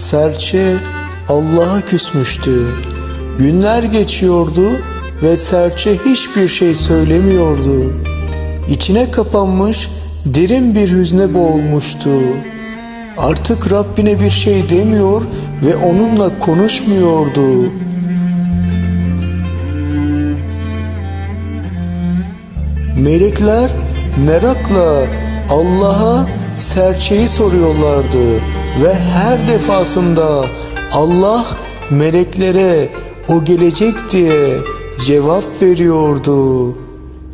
Serçe Allah'a küsmüştü. Günler geçiyordu ve serçe hiçbir şey söylemiyordu. İçine kapanmış derin bir hüzne boğulmuştu. Artık Rabbine bir şey demiyor ve onunla konuşmuyordu. Melekler merakla Allah'a serçeyi soruyorlardı ve her defasında Allah meleklere o gelecek diye cevap veriyordu.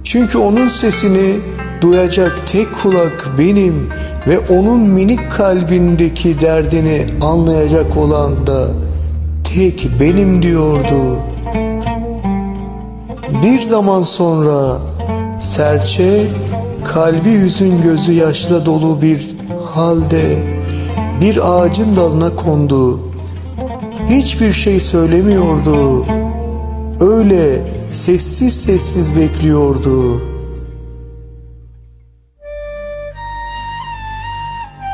Çünkü onun sesini duyacak tek kulak benim ve onun minik kalbindeki derdini anlayacak olan da tek benim diyordu. Bir zaman sonra serçe kalbi yüzün gözü yaşla dolu bir halde bir ağacın dalına kondu. Hiçbir şey söylemiyordu. Öyle sessiz sessiz bekliyordu.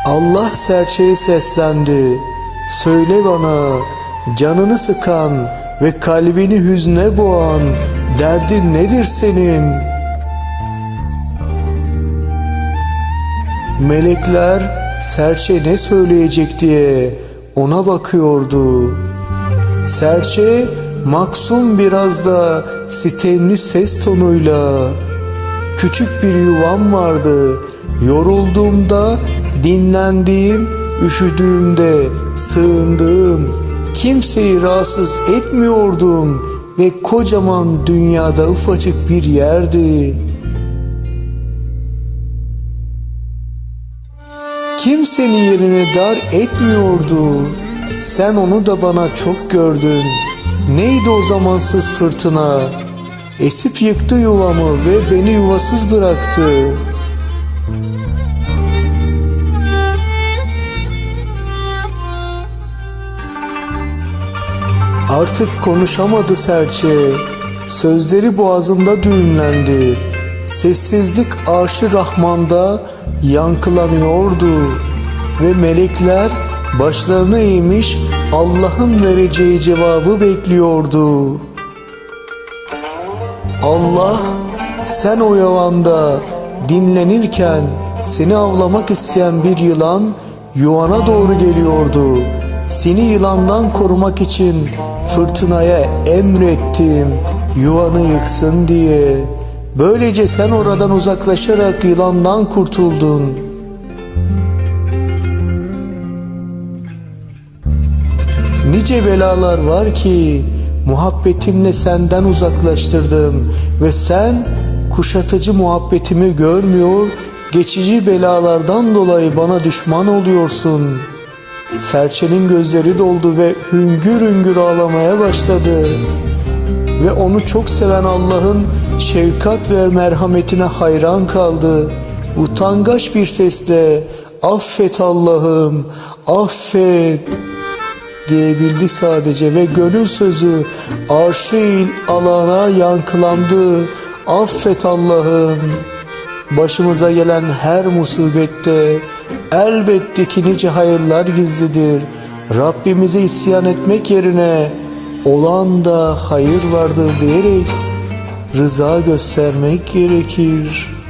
Allah serçeye seslendi. Söyle bana canını sıkan ve kalbini hüzne boğan derdin nedir senin? Melekler serçe ne söyleyecek diye ona bakıyordu. Serçe maksum biraz da sitemli ses tonuyla Küçük bir yuvam vardı. Yorulduğumda dinlendiğim, üşüdüğümde sığındığım, kimseyi rahatsız etmiyordum ve kocaman dünyada ufacık bir yerdi. Kimsenin yerini dar etmiyordu. Sen onu da bana çok gördün. Neydi o zamansız fırtına? Esip yıktı yuvamı ve beni yuvasız bıraktı. Artık konuşamadı serçe. Sözleri boğazında düğümlendi. Sessizlik arşı Rahman'da yankılanıyordu. Ve melekler başlarını eğmiş Allah'ın vereceği cevabı bekliyordu. Allah sen o yavanda dinlenirken seni avlamak isteyen bir yılan yuvana doğru geliyordu. Seni yılandan korumak için fırtınaya emrettim yuvanı yıksın diye. Böylece sen oradan uzaklaşarak yılandan kurtuldun. Nice belalar var ki muhabbetimle senden uzaklaştırdım ve sen kuşatıcı muhabbetimi görmüyor, geçici belalardan dolayı bana düşman oluyorsun. Serçenin gözleri doldu ve hüngür hüngür ağlamaya başladı. Ve onu çok seven Allah'ın şefkat ve merhametine hayran kaldı. Utangaç bir sesle affet Allah'ım, affet diyebildi sadece ve gönül sözü arşı il alana yankılandı. Affet Allah'ım. Başımıza gelen her musibette elbette ki nice hayırlar gizlidir. Rabbimize isyan etmek yerine olan da hayır vardır diyerek rıza göstermek gerekir.''